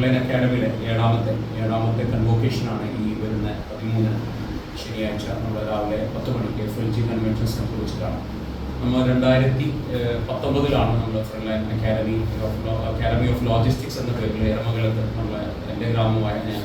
Frontline അക്കാഡമിയിലെ ഏഴാമത്തെ ഏഴാമത്തെ കൺവോക്കേഷനാണ് ഈ വരുന്ന പതിമൂന്നിന് ശനിയാഴ്ച. നമ്മൾ രാവിലെ പത്ത് മണിക്ക് എഫ് കൺവെൻഷൻ സെന്റർ വെച്ചിട്ടാണ് നമ്മൾ രണ്ടായിരത്തി പത്തൊമ്പതിലാണ് നമ്മൾ frontline academy of academy of logistics എന്ന പേരിൽ എരമംഗലത്ത് നമ്മളെ എന്റെ ഗ്രാമമായ ഞാൻ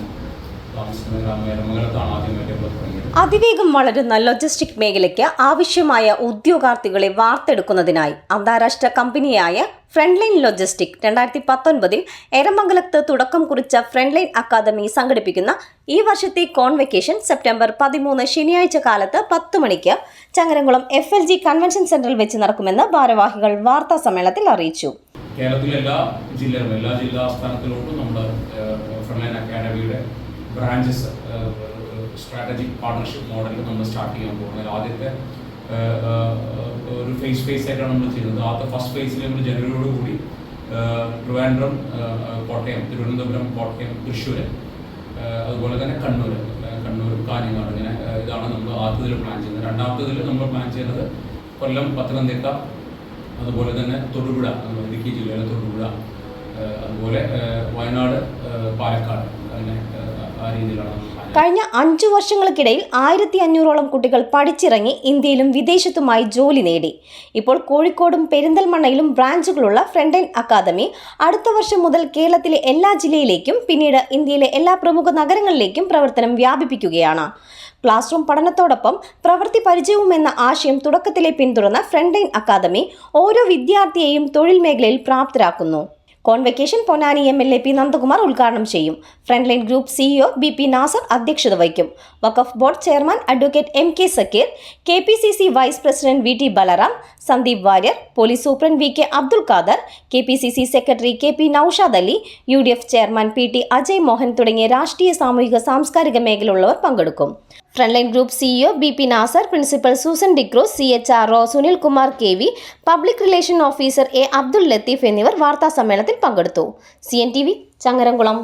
അതിവേഗം വളരുന്ന ലോജിസ്റ്റിക് മേഖലയ്ക്ക് ആവശ്യമായ ഉദ്യോഗാർത്ഥികളെ വാർത്തെടുക്കുന്നതിനായി അന്താരാഷ്ട്ര കമ്പനിയായ ഫ്രണ്ട്ലൈൻ ലോജിസ്റ്റിക് രണ്ടായിരത്തി പത്തൊൻപതിൽ എരമംഗലത്ത് തുടക്കം കുറിച്ച ഫ്രണ്ട്ലൈൻ അക്കാദമി സംഘടിപ്പിക്കുന്ന ഈ വർഷത്തെ കോൺവെക്കേഷൻ സെപ്റ്റംബർ പതിമൂന്ന് ശനിയാഴ്ച കാലത്ത് പത്ത് മണിക്ക് Changaramkulam F L G convention സെന്ററിൽ വെച്ച് നടക്കുമെന്ന് ഭാരവാഹികൾ വാർത്താ സമ്മേളനത്തിൽ അറിയിച്ചു. കേരളത്തിലെ എല്ലാ ജില്ലകളും എല്ലാ ജില്ലാ ആസ്ഥാനത്തിലോട്ടും നമ്മുടെ ഫ്രണ്ട്ലൈൻ അക്കാഡമിയുടെ ബ്രാഞ്ചസ് സ്ട്രാറ്റജിക് പാർട്ണർഷിപ്പ് മോഡലിൽ നമ്മൾ സ്റ്റാർട്ട് ചെയ്യാൻ പോകുന്നത് ആദ്യത്തെ ഏഹ്, ഏഹ്, ഒരു ഫേസ് ഫേസ് ആയിട്ടാണ് നമ്മൾ ചെയ്യുന്നത്. ആദ്യത്തെ ഫസ്റ്റ് ഫേസിൽ നമ്മൾ ജനുവരിയോട് കൂടി ട്രിവാൻഡ്രം കോട്ടയം തിരുവനന്തപുരം കോട്ടയം തൃശ്ശൂർ അതുപോലെ തന്നെ കണ്ണൂർ കണ്ണൂർ കാഞ്ഞങ്ങാട് ഇങ്ങനെ ഇതാണ് നമ്മൾ ആദ്യത്തിൽ പ്ലാൻ ചെയ്യുന്നത്. രണ്ടാമത്തതിൽ നമ്മൾ പ്ലാൻ ചെയ്യുന്നത് കൊല്ലം പത്തനംതിട്ട അതുപോലെ തന്നെ തൊടുപുഴ ഇടുക്കി ജില്ലയിലെ തൊടുപുഴ അതുപോലെ വയനാട് പാലക്കാട് അങ്ങനെ കഴിഞ്ഞ അഞ്ചു വർഷങ്ങൾക്കിടയിൽ ആയിരത്തി അഞ്ഞൂറോളം കുട്ടികൾ പഠിച്ചിറങ്ങി ഇന്ത്യയിലും വിദേശത്തുമായി ജോലി നേടി. ഇപ്പോൾ കോഴിക്കോടും പെരിന്തൽമണ്ണയിലും ബ്രാഞ്ചുകളുള്ള ഫ്രണ്ടൈൻ അക്കാദമി അടുത്ത വർഷം മുതൽ കേരളത്തിലെ എല്ലാ ജില്ലയിലേക്കും പിന്നീട് ഇന്ത്യയിലെ എല്ലാ പ്രമുഖ നഗരങ്ങളിലേക്കും പ്രവർത്തനം വ്യാപിപ്പിക്കുകയാണ്. ക്ലാസ് റൂം പഠനത്തോടൊപ്പം പ്രവൃത്തി പരിചയവും എന്ന ആശയം തുടക്കത്തിലെ പിന്തുടർന്ന ഫ്രണ്ടൈൻ അക്കാദമി ഓരോ വിദ്യാർത്ഥിയെയും തൊഴിൽ മേഖലയിൽ പ്രാപ്തരാക്കുന്നു. Convocation Ponnani M L A P Nandakumar ഉദ്ഘാടനം ചെയ്യും. Frontline group CEO B P Nasar അധ്യക്ഷത വഹിക്കും. Waqf board chairman advocate M K Sakkeer K P C C vice president V T Balram Sandeep Warrier police superintendent V K Abdul Khader K P C C secretary K P Noushad Ali U D F chairman P T Ajay Mohan തുടങ്ങിയ രാഷ്ട്രീയ സാമൂഹിക സാംസ്കാരിക മേഖലയുള്ളവർ പങ്കെടുക്കും. Frontline group CEO B P Nasar principal Susan D'Cruz C H R O Sunil Kumar K V public relation officer A Abdul Latheef എന്നിവർ വാർത്താ സമ്മേളനത്തിൽ പങ്കെടുത്തു. C N T V Changaramkulam